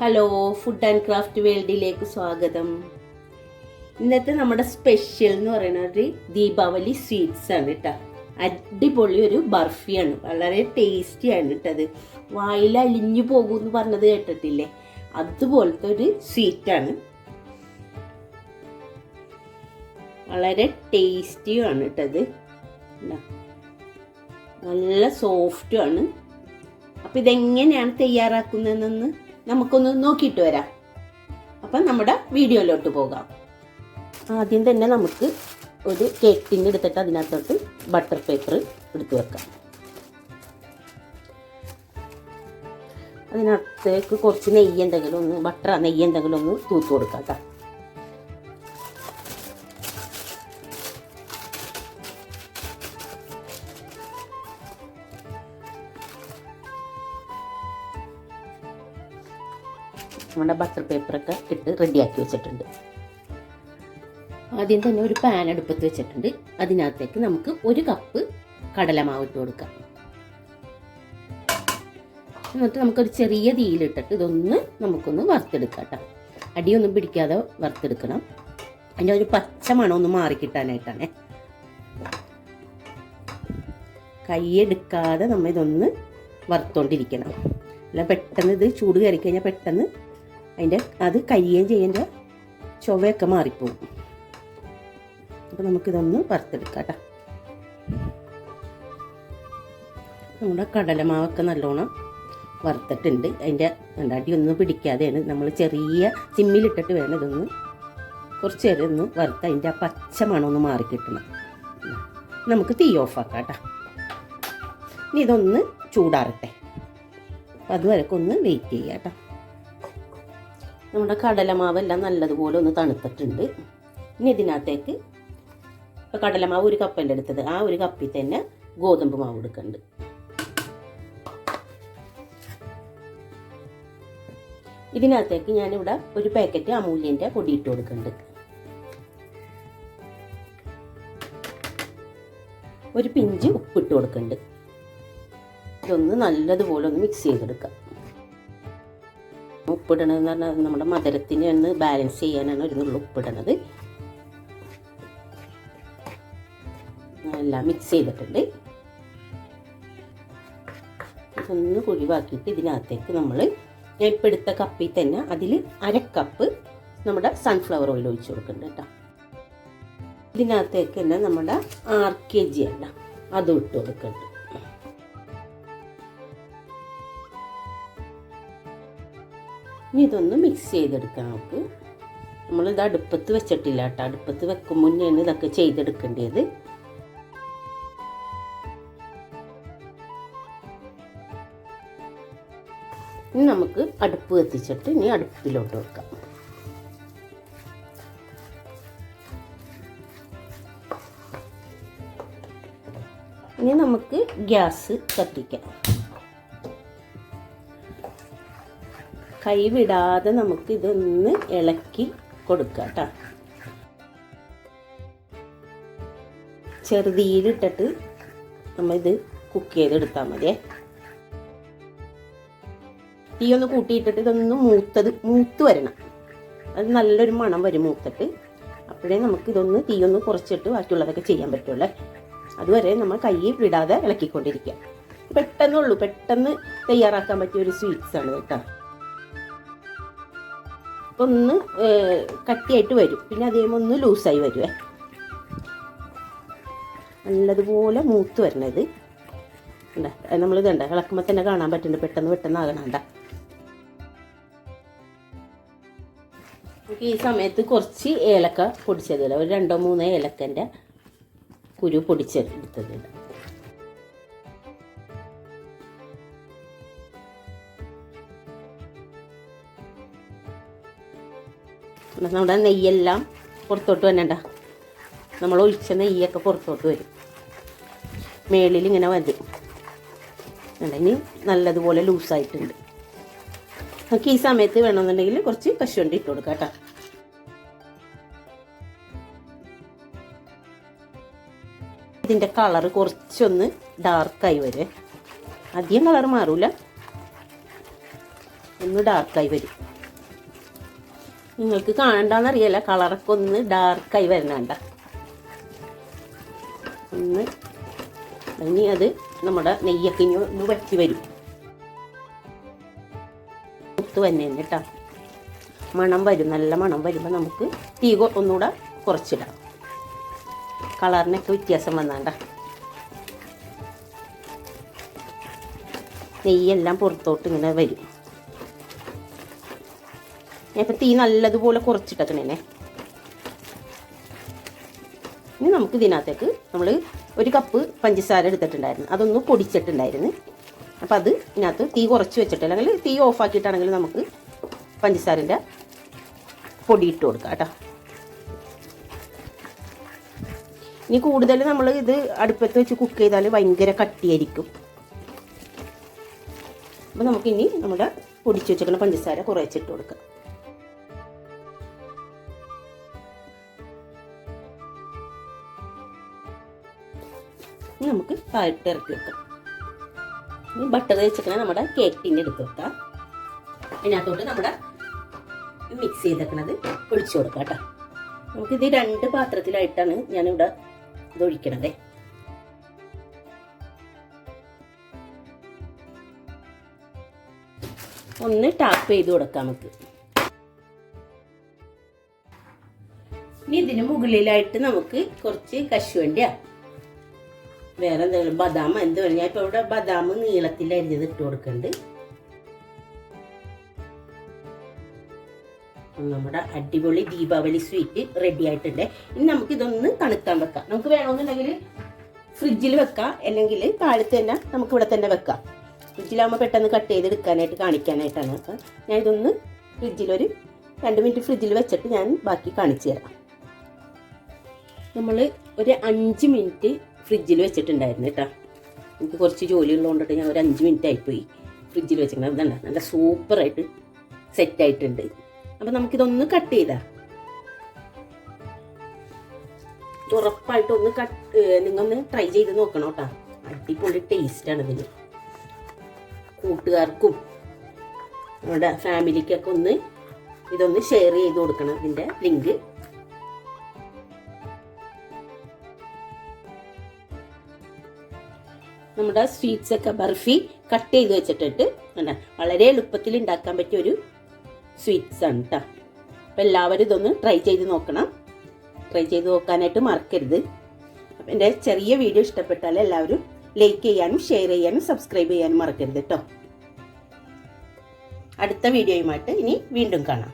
Hello food and craft വേൾഡിലേക്ക് സ്വാഗതം. ഇന്നത്തെ നമ്മുടെ സ്പെഷ്യൽ എന്ന് പറയുന്ന ഒരു ദീപാവലി സ്വീറ്റ്സ് ആണ് കേട്ടോ. അടിപൊളി ഒരു ബർഫിയാണ്. വളരെ ടേസ്റ്റി ആണ് കേട്ടത് വായിൽ അലിഞ്ഞു പോകും എന്ന് പറഞ്ഞത് കേട്ടിട്ടില്ലേ? അതുപോലത്തെ ഒരു സ്വീറ്റാണ് വളരെ ടേസ്റ്റിയാണ് കേട്ടത് നല്ല സോഫ്റ്റുമാണ് അപ്പോൾ അപ്പം ഇതെങ്ങനെയാണ് തയ്യാറാക്കുന്നതെന്ന് നമുക്കൊന്ന് നോക്കിയിട്ട് വരാം. അപ്പം നമ്മുടെ വീഡിയോയിലോട്ട് പോകാം. ആദ്യം തന്നെ നമുക്ക് ഒരു കേക്ക് ടിൻ എടുത്തിട്ട് അതിനകത്തോട്ട് ബട്ടർ പേപ്പർ എടുത്ത് വെക്കാം. അതിനകത്തേക്ക് കുറച്ച് നെയ്യ് എന്തെങ്കിലും ഒന്ന് ബട്ടർ നെയ്യ് എന്തെങ്കിലും ഒന്ന് തൂത്ത് കൊടുക്കാം കേട്ടോ. നമ്മുടെ ബട്ടർ പേപ്പറൊക്കെ ഇട്ട് റെഡിയാക്കി വെച്ചിട്ടുണ്ട്. ആദ്യം തന്നെ ഒരു പാൻ അടുപ്പത്ത് വെച്ചിട്ടുണ്ട്. അതിനകത്തേക്ക് നമുക്ക് ഒരു കപ്പ് കടലമാവ് ഇട്ട് കൊടുക്കാം. എന്നിട്ട് നമുക്കൊരു ചെറിയ തീയിലിട്ടിട്ട് ഇതൊന്ന് നമുക്കൊന്ന് വറുത്തെടുക്കാം കേട്ടോ. അടിയൊന്നും പിടിക്കാതെ വറുത്തെടുക്കണം. അതിന്റെ ഒരു പച്ച മണമൊന്ന് മാറിക്കിട്ടാനായിട്ടാണേ കൈയെടുക്കാതെ നമ്മൾ ഇതൊന്ന് വറുത്തോണ്ടിരിക്കണം. അല്ല പെട്ടെന്ന് ഇത് ചൂട് കയറി കഴിഞ്ഞാൽ പെട്ടെന്ന് അതിന്റെ അത് കരിയുകയും ചെയ്യേണ്ട ചൊവ്വയൊക്കെ മാറിപ്പോകും അപ്പോൾ നമുക്കിതൊന്ന് വറുത്തെടുക്കാം കേട്ടോ. നമ്മുടെ കടലമാവൊക്കെ നല്ലോണം വറുത്തിട്ടുണ്ട്. അതിന്റെ അടിയൊന്നും പിടിക്കാതെയാണ് നമ്മൾ ചെറിയ സിമ്മിലിട്ടിട്ട് വേണം ഇതൊന്ന് കുറച്ച് നേരം ഒന്ന് വറുത്ത് അതിന്റെ ആ പച്ച മണമൊന്ന് മാറിക്കിട്ടണം നമുക്ക് തീ ഓഫാക്കാം കേട്ടോ. ഇനി ഇതൊന്ന് ചൂടാറട്ടെ. അപ്പം അതുവരെയൊക്കെ വെയിറ്റ് ചെയ്യാം കേട്ടോ. നമ്മുടെ കടലമാവെല്ലാം നല്ലതുപോലെ ഒന്ന് തണുത്തിട്ടുണ്ട്. ഇനി ഇതിനകത്തേക്ക് ഇപ്പോൾ കടലമാവ് ഒരു കപ്പല്ലേ എടുത്തത് ആ ഒരു കപ്പിൽ തന്നെ ഗോതമ്പ് മാവ് എടുക്കുന്നുണ്ട് ഇതിനകത്തേക്ക് ഞാനിവിടെ ഒരു പാക്കറ്റ് അമൂല്യന്റെ പൊടി ഇട്ട് കൊടുക്കുന്നുണ്ട് ഒരു പിഞ്ച് ഉപ്പിട്ട് കൊടുക്കുന്നുണ്ട് ഇതൊന്ന് നല്ലതുപോലെ ഒന്ന് മിക്സ് ചെയ്തെടുക്കാം. ഉപ്പിടണമെന്ന് പറഞ്ഞാൽ നമ്മുടെ മധുരത്തിന് ഒന്ന് ബാലൻസ് ചെയ്യാനാണ് ഒരു നുള്ളു ഉപ്പിടണത്. എല്ലാം മിക്സ് ചെയ്തിട്ടുണ്ട്. ഇതൊന്ന് കുഴിവാക്കിയിട്ട് ഇതിനകത്തേക്ക് നമ്മൾ ഞാൻ ഇപ്പം എടുത്ത കപ്പിൽ തന്നെ അതിൽ അരക്കപ്പ് കപ്പ് നമ്മുടെ സൺഫ്ലവർ ഓയിൽ ഒഴിച്ചു കൊടുക്കുന്നുണ്ട് കേട്ടോ. ഇതിനകത്തേക്ക് തന്നെ നമ്മുടെ ആർ കെ ജി അല്ല അതും ഇട്ട് കൊടുക്കുന്നുണ്ട്. ഇനി ഇതൊന്ന് മിക്സ് ചെയ്തെടുക്കാം നമുക്ക്. നമ്മളിത് അടുപ്പത്ത് വെച്ചിട്ടില്ല കേട്ടോ. അടുപ്പത്ത് വെക്കും മുന്നെയാണ് ഇതൊക്കെ ചെയ്തെടുക്കേണ്ടത്. ഇനി നമുക്ക് അടുപ്പ് കത്തിച്ചിട്ട് ഇനി അടുപ്പിലോട്ട് വെക്കാം. ഇനി നമുക്ക് ഗ്യാസ് കത്തിക്കാം. കൈ വിടാതെ നമുക്ക് ഇതൊന്ന് ഇളക്കി കൊടുക്കാം കേട്ടോ. നമ്മൾ ഇത് കുക്ക് ചെയ്തെടുത്താൽ മതിയേ. തീ ഒന്ന് കൂട്ടിയിട്ടിട്ട് ഇതൊന്ന് മൂത്തത് മൂത്ത് വരണം. അത് നല്ലൊരു മണം വരും മൂത്തിട്ട്. അപ്പോഴേ നമുക്ക് ഇതൊന്ന് തീ ഒന്ന് കുറച്ചിട്ട് ബാക്കിയുള്ളതൊക്കെ ചെയ്യാൻ പറ്റുള്ളേ. അതുവരെ നമ്മൾ കൈ വിടാതെ ഇളക്കിക്കൊണ്ടിരിക്കുക. പെട്ടെന്നുള്ളൂ പെട്ടെന്ന് തയ്യാറാക്കാൻ പറ്റിയ ഒരു സ്വീറ്റ്സ് ആണ് കേട്ടോ. അപ്പം ഒന്ന് കട്ടിയായിട്ട് വരും. പിന്നെ അതേ ഒന്ന് ലൂസായി വരുവേ. നല്ലതുപോലെ മൂത്ത് വരണത്. ഉണ്ട് നമ്മൾ കണ്ട? ഇളക്കുമ്പോൾ തന്നെ കാണാൻ പറ്റുന്നുണ്ട്. പെട്ടെന്ന് പെട്ടെന്ന് ആകണണ്ട നമുക്ക് ഈ സമയത്ത് കുറച്ച് ഏലക്ക പൊടിച്ചതില്ല ഒരു രണ്ടോ മൂന്നോ ഏലക്കന്റെ കുരു പൊടിച്ചെടുത്തതുണ്ട് നമ്മുടെ നെയ്യെല്ലാം പുറത്തോട്ട് വന്നണ്ട നമ്മൾ ഒഴിച്ച നെയ്യൊക്കെ പുറത്തോട്ട് വരും. മേളിൽ ഇങ്ങനെ വരും ഉണ്ടെങ്കിൽ നല്ലതുപോലെ ലൂസായിട്ടുണ്ട്. നമുക്ക് ഈ സമയത്ത് വേണമെന്നുണ്ടെങ്കിൽ കുറച്ച് കശുവണ്ടി ഇട്ട് കൊടുക്കാം കേട്ടോ. ഇതിന്റെ കളർ കുറച്ചൊന്ന് ഡാർക്കായി വരും. അധികം കളർ മാറൂല. ഒന്ന് ഡാർക്കായി വരും. നിങ്ങൾക്ക് കാണണ്ടെന്നറിയില്ല. കളറൊക്കെ ഒന്ന് ഡാർക്കായി വരണണ്ട. ഒന്ന് ഇനി അത് നമ്മുടെ നെയ്യൊക്കെ ഇനി ഒന്ന് വറ്റി വരും. മുത്ത് തന്നെ കേട്ടോ മണം വരും നല്ല മണം വരുമ്പോൾ നമുക്ക് തീ ഒന്നുകൂടെ കുറച്ചിടാം. കളറിനൊക്കെ വ്യത്യാസം വന്നാണ്ട. നെയ്യെല്ലാം പുറത്തോട്ട് ഇങ്ങനെ വരും. ഇപ്പം തീ നല്ലതുപോലെ കുറച്ചിട്ടേക്കണേ ഇനി നമുക്ക് ഇതിനകത്തേക്ക് നമ്മൾ ഒരു കപ്പ് പഞ്ചസാര എടുത്തിട്ടുണ്ടായിരുന്നു. അതൊന്ന് പൊടിച്ചിട്ടുണ്ടായിരുന്നു. അപ്പോൾ അത് ഇതിനകത്ത് തീ കുറച്ച് വെച്ചിട്ട് അല്ലെങ്കിൽ തീ ഓഫാക്കിയിട്ടാണെങ്കിൽ നമുക്ക് പഞ്ചസാരന്റെ പൊടി ഇട്ട് കൊടുക്കാം കേട്ടോ. ഇനി കൂടുതൽ നമ്മൾ ഇത് അടുപ്പത്ത് വെച്ച് കുക്ക് ചെയ്താൽ ഭയങ്കര കട്ടിയായിരിക്കും. അപ്പോൾ നമുക്കിനി നമ്മുടെ പൊടിച്ച് വെച്ചേക്കുന്ന പഞ്ചസാര കുറച്ചിട്ട് കൊടുക്കാം. ഇനി നമുക്ക് താഴത്ത് ഇറക്കി വെക്കാം. ഇനി ബട്ടർ വെച്ചിട്ട് നമ്മുടെ കേക്ക് ടിന്ന് എടുത്ത് വെക്കാം. അതിനകത്തോട്ട് നമ്മുടെ മിക്സ് ചെയ്തേക്കണത് ഒഴിച്ചു കൊടുക്കാം കേട്ടോ. നമുക്കിത് രണ്ട് പാത്രത്തിലായിട്ടാണ് ഞാനിവിടെ ഇത് ഒഴിക്കണത്. ഒന്ന് ടാപ്പ് ചെയ്ത് കൊടുക്കാം നമുക്ക്. ഇനി ഇതിന് മുകളിലായിട്ട് നമുക്ക് കുറച്ച് കശുവണ്ടിയാ വേറെ എന്തെങ്കിലും ബദാം എന്ത് വേണം ഞാൻ ഇപ്പൊ ഇവിടെ ബദാം നീളത്തിൽ അരിഞ്ഞത് ഇട്ട് കൊടുക്കുന്നുണ്ട് നമ്മുടെ അടിപൊളി ദീപാവലി സ്വീറ്റ് റെഡി ആയിട്ടുണ്ട്. ഇനി നമുക്ക് ഇതൊന്ന് തണുക്കാൻ വെക്കാം. നമുക്ക് വേണമെന്നുണ്ടെങ്കിൽ ഫ്രിഡ്ജിൽ വെക്കാം. അല്ലെങ്കിൽ താഴത്ത് തന്നെ നമുക്ക് ഇവിടെ തന്നെ വെക്കാം. ഫ്രിഡ്ജിലാകുമ്പോൾ പെട്ടെന്ന് കട്ട് ചെയ്ത് എടുക്കാനായിട്ട് കാണിക്കാനായിട്ടാണ്. അപ്പം ഞാൻ ഇതൊന്ന് ഫ്രിഡ്ജിലൊരു രണ്ട് മിനിറ്റ് ഫ്രിഡ്ജിൽ വെച്ചിട്ട് ഞാൻ ബാക്കി കാണിച്ചു തരാം. നമ്മൾ ഒരു അഞ്ച് മിനിറ്റ് ഫ്രിഡ്ജിൽ വെച്ചിട്ടുണ്ടായിരുന്നു കേട്ടോ. എനിക്ക് കുറച്ച് ജോലി ഉള്ളതുകൊണ്ടിട്ട് ഞാൻ ഒരു അഞ്ച് മിനിറ്റ് ആയിപ്പോയി ഫ്രിഡ്ജിൽ വെച്ചിട്ടുണ്ട് അതല്ല നല്ല സൂപ്പറായിട്ട് സെറ്റ് ആയിട്ടുണ്ട്. അപ്പം നമുക്കിതൊന്ന് കട്ട് ചെയ്താ. ഉറപ്പായിട്ടൊന്ന് കട്ട് നിങ്ങൊന്ന് ട്രൈ ചെയ്ത് നോക്കണം കേട്ടോ. അടിപൊളി ടേസ്റ്റാണ് ഇതിന്. കൂട്ടുകാർക്കും നമ്മുടെ ഫാമിലിക്കൊക്കെ ഒന്ന് ഇതൊന്ന് ഷെയർ ചെയ്ത് കൊടുക്കണം. ഇതിന്റെ ലിങ്ക് നമ്മുടെ സ്വീറ്റ്സ് ഒക്കെ ബർഫി കട്ട് ചെയ്ത് വെച്ചിട്ടിട്ട്? വളരെ എളുപ്പത്തിൽ ഉണ്ടാക്കാൻ പറ്റിയ ഒരു സ്വീറ്റ്സ് ആണ് കേട്ടോ അപ്പം എല്ലാവരും ഇതൊന്ന് ട്രൈ ചെയ്ത് നോക്കണം. ട്രൈ ചെയ്ത് നോക്കാനായിട്ട് മറക്കരുത്. അപ്പം എന്റെ ചെറിയ വീഡിയോ ഇഷ്ടപ്പെട്ടാൽ എല്ലാവരും ലൈക്ക് ചെയ്യാനും ഷെയർ ചെയ്യാനും സബ്സ്ക്രൈബ് ചെയ്യാനും മറക്കരുത് കേട്ടോ അടുത്ത വീഡിയോയുമായിട്ട് ഇനി വീണ്ടും കാണാം.